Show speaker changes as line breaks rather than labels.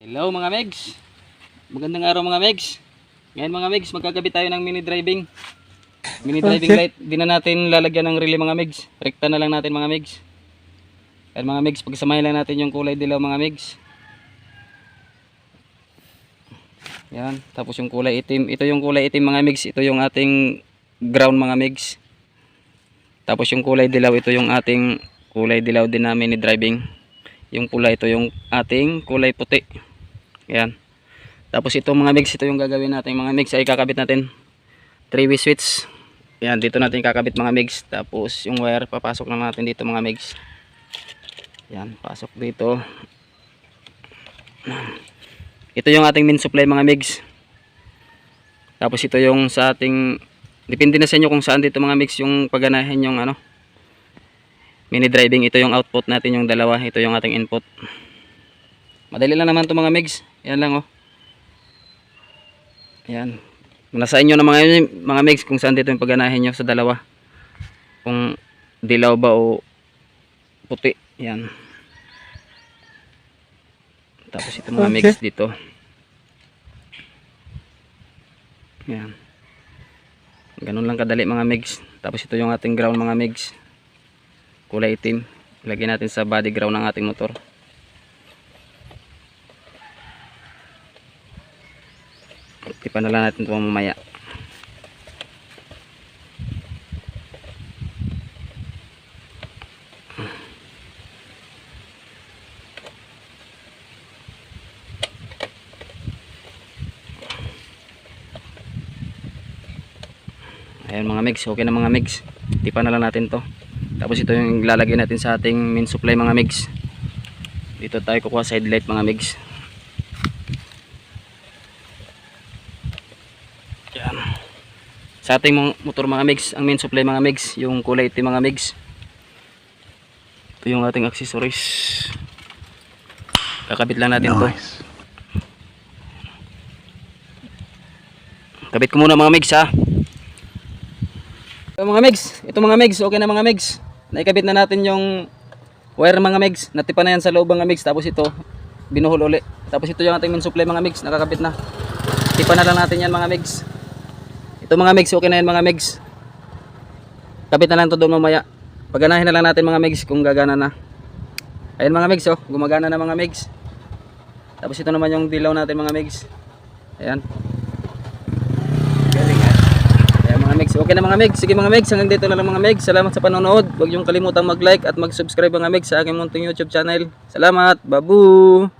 Hello mga Megs. Magandang araw mga Megs. Ngayon mga Megs, magkakabit tayo ng mini driving. Mini driving light. Di na natin lalagyan ng relay mga Megs. Rekta na lang natin mga Megs. Yan mga Megs, pagsamahin lang natin yung kulay dilaw mga Megs. Yan, tapos yung kulay itim. Ito yung kulay itim mga Megs. Ito yung ating ground mga Megs. Tapos yung kulay dilaw, ito yung ating kulay dilaw din na mini driving. Yung pula, ito yung ating kulay puti. Yan. Tapos ito mga mix, ito yung gagawin natin mga mix ay kakabit natin. 3 way switch. Yan, dito natin kakabit mga mix. Tapos yung wire, papasok lang natin dito mga mix. Yan, pasok dito. Ito yung ating main supply mga mix. Tapos ito yung sa ating depende na sa inyo kung saan dito mga mix yung pagganahin yung ano mini driving ito yung output natin yung dalawa ito yung ating input madali lang naman to mga mix yan lang oh. Yan. Nasa inyo na mga mga mix kung saan dito yung pagganahin nyo sa dalawa. Kung dilaw ba o puti. Yan. Tapos ito mga mix dito. Yan. Ganun lang kadali mga mix tapos ito yung ating ground mga mix kulay itim. Ilagay natin sa body ground ng ating motor tipan na lang natin ito mamaya Ayan mga mix, okay na mga mix. Tipan na lang natin to. Tapos ito yung lalagay natin sa ating main supply mga mix. Dito tayo kukuha side light mga mix. Yan. Sa ating motor mga mix, ang main supply mga mix, yung kulay itim mga mix. Ito yung ating accessories. Kakabit lang natin to. Kabit ko muna mga mix ha. Ito mga megs, ito mga megs, okay na mga megs. Naikabit na natin yung wire mga megs. Natipan na yan sa loob mga megs. Tapos ito, binuhol uli. Tapos ito yung ating main supply mga megs, nakakabit na. Tipan na lang natin yan mga megs. Ito mga megs, okay na yan mga megs. Kabit na lang to doon mamaya. Paganahin na lang natin mga megs kung gagana na. Ayan mga megs, oh, gumagana na mga megs. Tapos ito naman yung dilaw natin mga megs. Ayan. Ayan mga Megs. Okay na mga Megs. Sige mga Megs. Hanggang dito na lang mga Megs. Salamat sa panonood. Huwag niyong kalimutang mag-like at mag-subscribe mga Megs sa aking munting YouTube channel. Salamat. Babu!